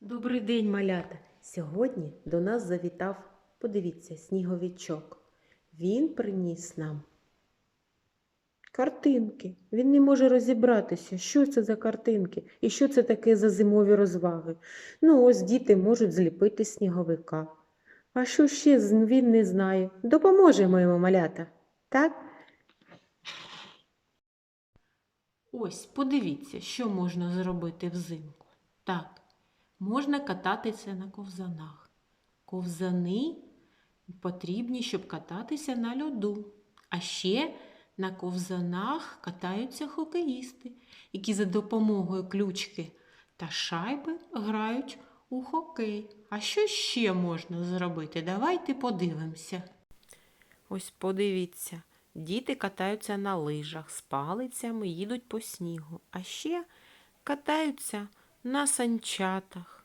Добрий день, малята! Сьогодні до нас завітав, подивіться, сніговичок. Він приніс нам картинки. Він не може розібратися, що це за картинки і що це таке за зимові розваги. Ну, ось діти можуть зліпити сніговика. А що ще він не знає? Допоможемо йому, малята. Так? Ось, подивіться, що можна зробити взимку. Так, можна кататися на ковзанах. Ковзани потрібні, щоб кататися на льоду. А ще на ковзанах катаються хокеїсти, які за допомогою ключки та шайби грають у хокей. А що ще можна зробити? Давайте подивимося. Ось подивіться. Діти катаються на лижах з палицями, їдуть по снігу, а ще катаються на санчатах,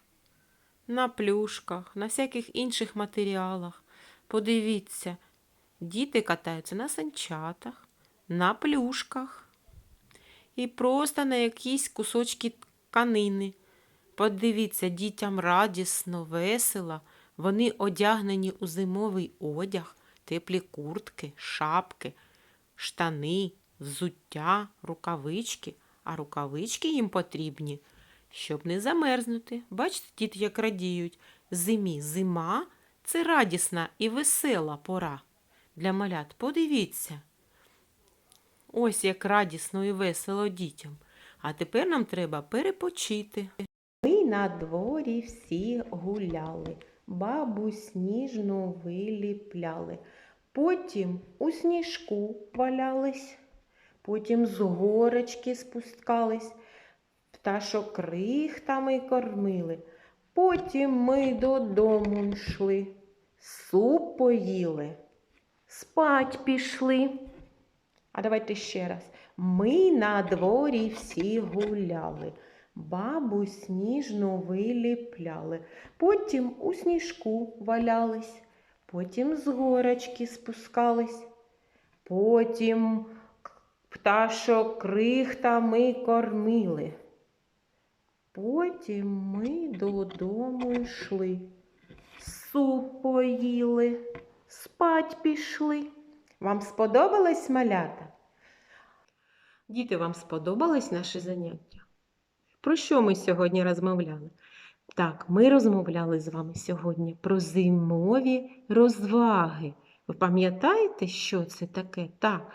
на плюшках, на всяких інших матеріалах. Подивіться, діти катаються на санчатах, на плюшках і просто на якісь кусочки тканини. Подивіться, дітям радісно, весело. Вони одягнені у зимовий одяг, теплі куртки, шапки, штани, взуття, рукавички. А рукавички їм потрібні, щоб не замерзнути. Бачите, діти, як радіють. Зимі зима це радісна і весела пора для малят. Подивіться. Ось як радісно і весело дітям. А тепер нам треба перепочити. Ми на дворі всі гуляли, бабу сніжну виліпляли. Потім у сніжку валялись, потім з горочки спускались, пташок крихтами кормили. Потім ми додому йшли, суп поїли, спать пішли. А давайте ще раз. Ми на дворі всі гуляли, бабу сніжну виліпляли, потім у сніжку валялись, потім з горочки спускались, потім пташок крихтами кормили. Потім ми додому йшли, суп поїли, спать пішли. Вам сподобалось малята? Діти, вам сподобалось наше заняття? Про що ми сьогодні розмовляли? Так, ми розмовляли з вами сьогодні про зимові розваги. Ви пам'ятаєте, що це таке? Так,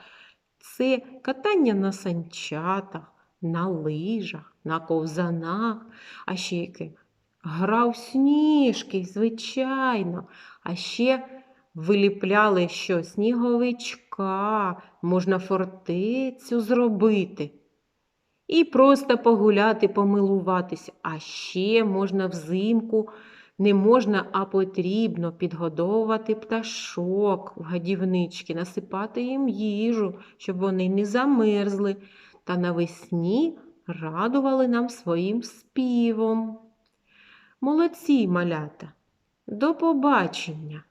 це катання на санчатах, на лижах, на ковзанах, а ще яке? Гра в сніжки, звичайно. А ще виліпляли що? Сніговичка, можна фортецю зробити. І просто погуляти, помилуватися. А ще можна взимку, не можна, а потрібно підгодовувати пташок в гадівнички, насипати їм їжу, щоб вони не замерзли, та навесні радували нам своїм співом. Молодці, малята! До побачення!